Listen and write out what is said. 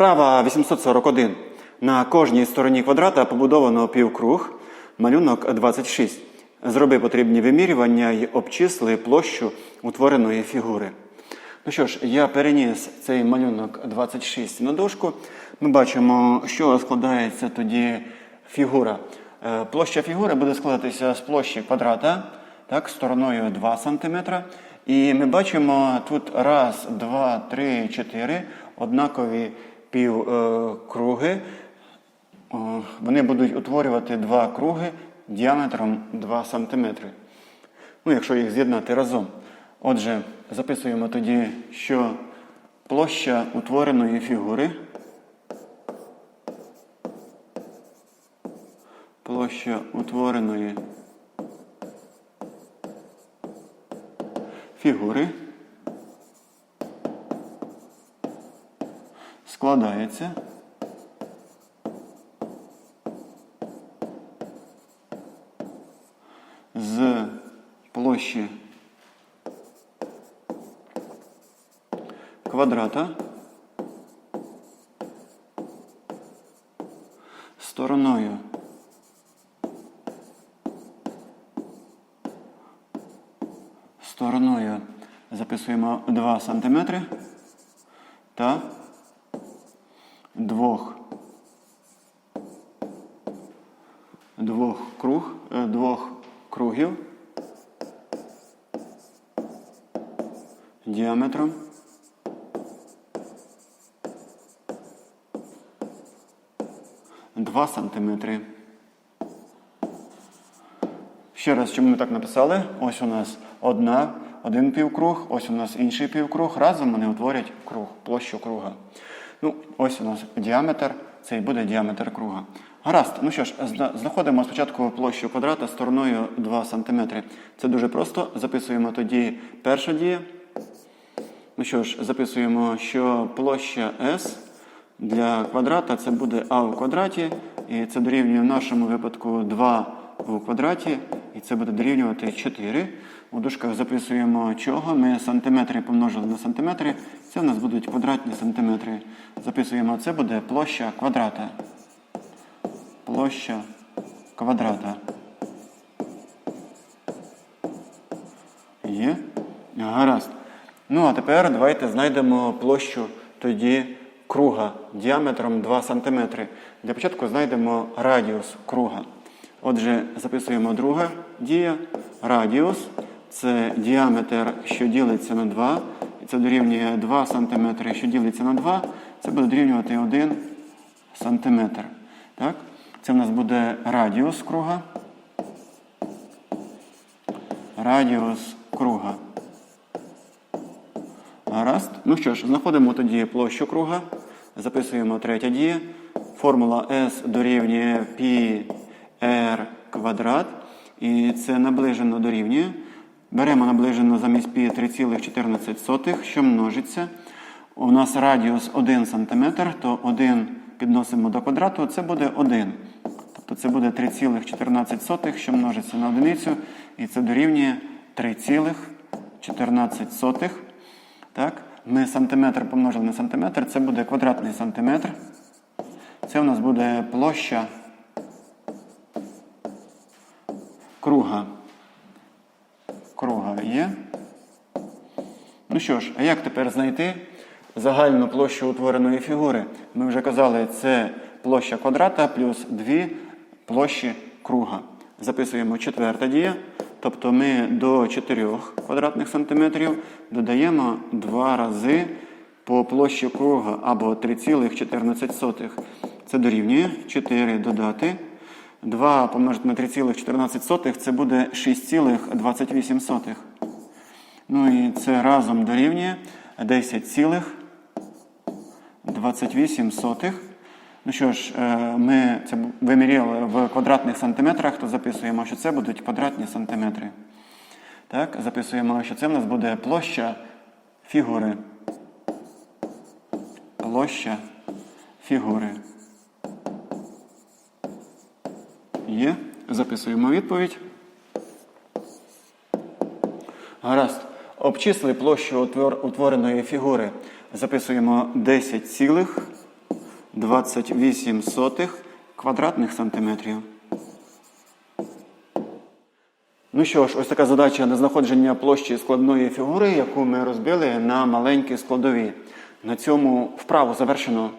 Вправа 841. На кожній стороні квадрата побудовано півкруг, малюнок 26. Зроби потрібні вимірювання і обчисли площу утвореної фігури. Ну що ж, я переніс цей малюнок 26 на дошку. Ми бачимо, що складається тоді фігура. Е, Площа фігури буде складатися з площі квадрата, так, стороною 2 см. І ми бачимо тут раз, два, три, чотири однакові півкруги. Вони будуть утворювати два круги діаметром 2 см. Ну, якщо їх з'єднати разом. Отже, записуємо тоді, що площа утвореної фігури. Площа утвореної фігури складається. З площі квадрата стороною стороною записуємо 2 см та двох двох круг, е, двох кругів діаметром Два сантиметри. Ще раз, чому ми так написали? Ось у нас одна, один півкруг, ось у нас інший півкруг. Разом вони утворять круг, площу круга. Ну, ось у нас діаметр, це і буде діаметр круга. Гаразд, ну що ж, знаходимо спочатку площу квадрата стороною 2 см. Це дуже просто. Записуємо тоді перша дія. Ну що ж, записуємо, що площа S для квадрата це буде А у квадраті, і це дорівнює в нашому випадку 2 у квадраті, і це буде дорівнювати 4. У дужках записуємо чого. Ми сантиметри помножили на сантиметри. Це в нас будуть квадратні сантиметри. Записуємо, це буде площа квадрата. Площа квадрата. Є? Гаразд. Ну, а тепер давайте знайдемо площу тоді круга діаметром 2 см. Для початку знайдемо радіус круга. Отже, записуємо друга дія. Радіус це діаметр, що ділиться на 2. І це дорівнює 2 см, що ділиться на 2. Це буде дорівнювати 1 см. Так? Це в нас буде радіус круга. Радіус круга. Гаразд. Ну що ж, знаходимо тоді площу круга. Записуємо третя дія. Формула S дорівнює πr квадрат. І це наближено дорівнює. Беремо наближено замість π 3,14, що множиться. У нас радіус 1 см, то 1 підносимо до квадрату, це буде 1. Тобто це буде 3,14, що множиться на одиницю. І це дорівнює 3,14. Так? Ми сантиметр помножили на сантиметр, це буде квадратний сантиметр. Це у нас буде площа круга. Круга є. Ну що ж, а як тепер знайти загальну площу утвореної фігури? Ми вже казали, це площа квадрата плюс дві площі круга. Записуємо четверта дія. Тобто ми до 4 квадратних сантиметрів додаємо 2 рази по площі круга або 3,14. Це дорівнює 4 додати. 2 помножити на 3,14 це буде 6,28. Ну і це разом дорівнює 10,28. Ну що ж, е, ми це виміряли в квадратних сантиметрах, то записуємо, що це будуть квадратні сантиметри. Так, записуємо, що це в нас буде площа фігури. Площа фігури. Є. Записуємо відповідь. Гаразд. Обчисли площу утвореної фігури. Записуємо 10 цілих 28 сотих квадратних сантиметрів. Ну що ж, ось така задача на знаходження площі складної фігури, яку ми розбили на маленькі складові. На цьому вправу завершено.